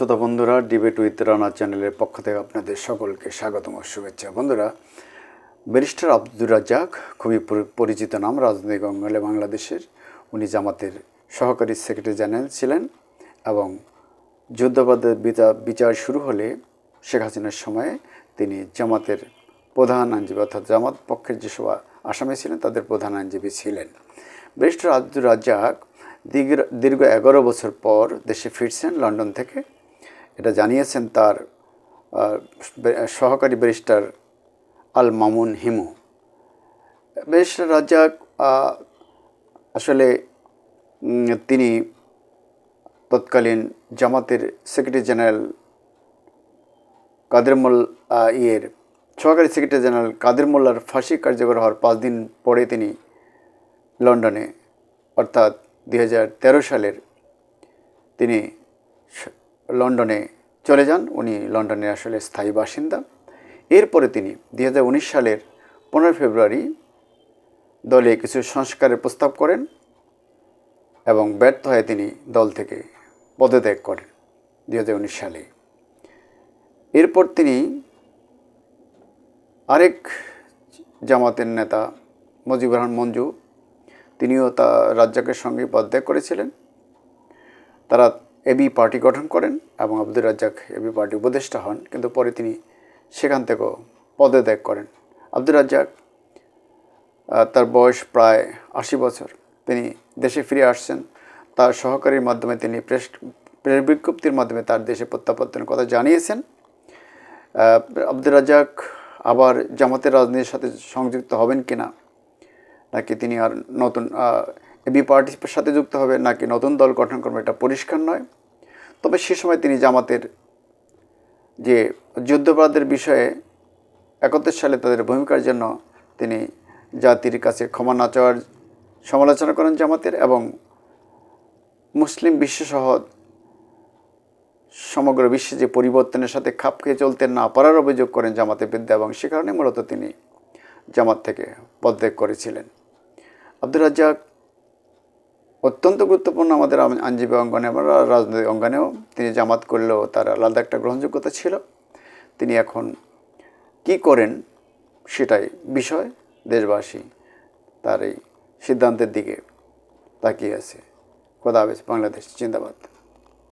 শ্রোতা বন্ধুরা debate with Rana চ্যানেলের পক্ষ থেকে আপনাদের সকলকে স্বাগতম ও শুভেচ্ছা। বন্ধুরা, ব্যারিস্টার আব্দুর রাজ্জাক, খুবই পরিচিত নাম, রাজনৈতিক অঙ্গলে বাংলাদেশের। উনি জামাতের সহকারী সেক্রেটারি জেনারেল ছিলেন এবং যুদ্ধবাদের বিচার শুরু হলে শেখ হাসিনার সময়ে তিনি জামাতের প্রধান আইনজীবী, অর্থাৎ জামাত পক্ষের যেসব আসামি ছিলেন, তাদের প্রধান আইনজীবী ছিলেন। ব্যারিস্টার আব্দুর রাজ্জাক দীর্ঘ দীর্ঘ এগারো বছর পর দেশে ফিরছেন লন্ডন থেকে। এটা জানিয়েছেন তার সহকারী ব্যারিস্টার আল মামুন হিমু। ব্যারিস্টার রাজ্জাক আসলে তিনি তৎকালীন জামাতের সেক্রেটারি জেনারেল কাদের মোল ইয়ের সহকারী সেক্রেটারি জেনারেল কাদের মোল্লার ফাঁসি কার্যকর হওয়ার পাঁচ দিন পরে তিনি লন্ডনে, অর্থাৎ দু হাজার তেরো সালের তিনি লন্ডনে চলে যান। উনি লন্ডনের আসলে স্থায়ী বাসিন্দা। এরপরে তিনি দুই হাজার উনিশ সালের পনেরোই ফেব্রুয়ারি দলে কিছু সংস্কারের প্রস্তাব করেন এবং ব্যর্থ হয়ে তিনি দল থেকে পদত্যাগ করেন দু হাজার উনিশ সালে। এরপর তিনি আরেক জামাতের নেতা মুজিবুর রহমান মঞ্জু, তিনিও তা রাজ্জাকের সঙ্গে পদত্যাগ করেছিলেন। তারা এবি পার্টি গঠন করেন এবং আব্দুর রাজ্জাক এবি পার্টি উপদেষ্টা হন, কিন্তু পরে তিনি সেখান থেকেও পদত্যাগ করেন। আব্দুর রাজ্জাক তার বয়স প্রায় আশি বছর। তিনি দেশে ফিরে আসছেন। তার সহকারীর মাধ্যমে তিনি প্রেস প্রেস বিজ্ঞপ্তির মাধ্যমে তার দেশে প্রত্যাবর্তনের কথা জানিয়েছেন। আব্দুর রাজ্জাক আবার জামাতের রাজনীতির সাথে সংযুক্ত হবেন কিনা, নাকি তিনি আর নতুন এবি পার্টির সাথে যুক্ত হবে নাকি নতুন দল গঠন করবে এটা পরিষ্কার নয়। তবে সে সময় তিনি জামাতের যে যুদ্ধাপরাধের বিষয়ে একাত্তর সালে তাদের ভূমিকার জন্য তিনি জাতির কাছে ক্ষমা না চাওয়ার সমালোচনা করেন জামাতের এবং মুসলিম বিশ্বসহ সমগ্র বিশ্বে যে পরিবর্তনের সাথে খাপ খেয়ে চলতে না পারার অভিযোগ করেন জামাতের বিদ্যা এবং সে কারণে মূলত তিনি জামাত থেকে পদত্যাগ করেছিলেন। আব্দুর রাজ্জাক অত্যন্ত গুরুত্বপূর্ণ আমাদের আইন- আইনজীবী অঙ্গনে আমরা রাজনৈতিক অঙ্গনেও তিনি জামাত করলেও তার আলাদা একটা গ্রহণযোগ্যতা ছিল। তিনি এখন কি করেন সেটাই বিষয় দেশবাসী তার এই সিদ্ধান্তের দিকে তাকিয়ে আছে। খোদা হাফেজ, বাংলাদেশ, জিন্দাবাদ।